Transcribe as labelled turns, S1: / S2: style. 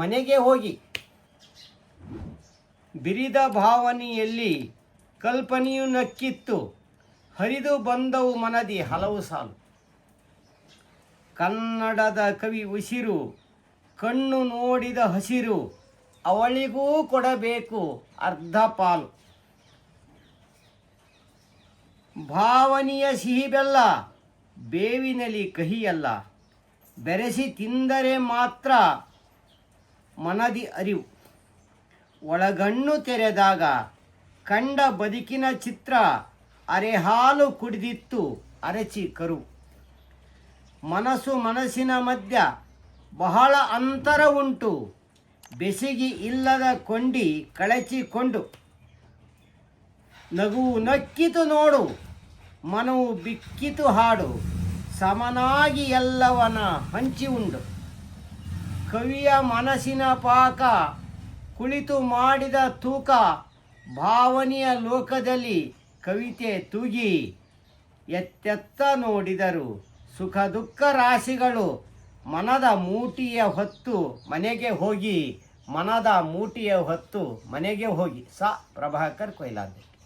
S1: ಮನೆಗೆ ಹೋಗಿ. ಬಿರಿದ ಭಾವನೆಯಲ್ಲಿ ಕಲ್ಪನೆಯು ನಕ್ಕಿತ್ತು. ಹರಿದು ಬಂದವು ಮನದಿ ಹಲವು ಸಾಲು. ಕನ್ನಡದ ಕವಿ ಉಸಿರು, ಕಣ್ಣು ನೋಡಿದ ಹಸಿರು, ಅವಳಿಗೂ ಕೊಡಬೇಕು ಅರ್ಧ ಪಾಲು. ಭಾವನೆಯ ಸಿಹಿ ಬೆಲ್ಲ ಬೇವಿನಲ್ಲಿ ಕಹಿಯಲ್ಲ. ಬೆರೆಸಿ ತಿಂದರೆ ಮಾತ್ರ ಮನದಿ ಅರಿವು. ಒಳಗಣ್ಣು ತೆರೆದಾಗ ಕಂಡ ಬದುಕಿನ ಚಿತ್ರ ಅರೆಹಾಲು ಕುಡಿದಿತ್ತು ಅರಚಿ ಕರು. ಮನಸ್ಸು ಮನಸ್ಸಿನ ಮಧ್ಯ ಬಹಳ ಅಂತರ ಉಂಟು. ಬೆಸಿಗಿ ಇಲ್ಲದ ಕೊಂಡಿ ಕಳಚಿಕೊಂಡು. ನಗುವು ನಕ್ಕಿತು ನೋಡು, ಮನವು ಬಿಕ್ಕಿತು ಹಾಡು. ಸಮನಾಗಿ ಎಲ್ಲವನ ಹಂಚಿ ಉಂಡು. ಕವಿಯ ಮನಸ್ಸಿನ ಪಾಕ, ಕುಳಿತು ಮಾಡಿದ ತೂಕ, ಭಾವನೆಯ ಲೋಕದಲ್ಲಿ ಕವಿತೆ ತೂಗಿ ಎತ್ತೆತ್ತ ನೋಡಿದರು. ಸುಖ ದುಃಖ ರಾಶಿಗಳು ಮನದ ಮೂಟಿಯ ಹೊತ್ತು ಮನೆಗೆ ಹೋಗಿ, ಮನದ ಮೂಟಿಯ ಹೊತ್ತು ಮನೆಗೆ ಹೋಗಿ. ಸ. ಪ್ರಭಾಕರ್ ಕೊಯ್ಲಾದೆ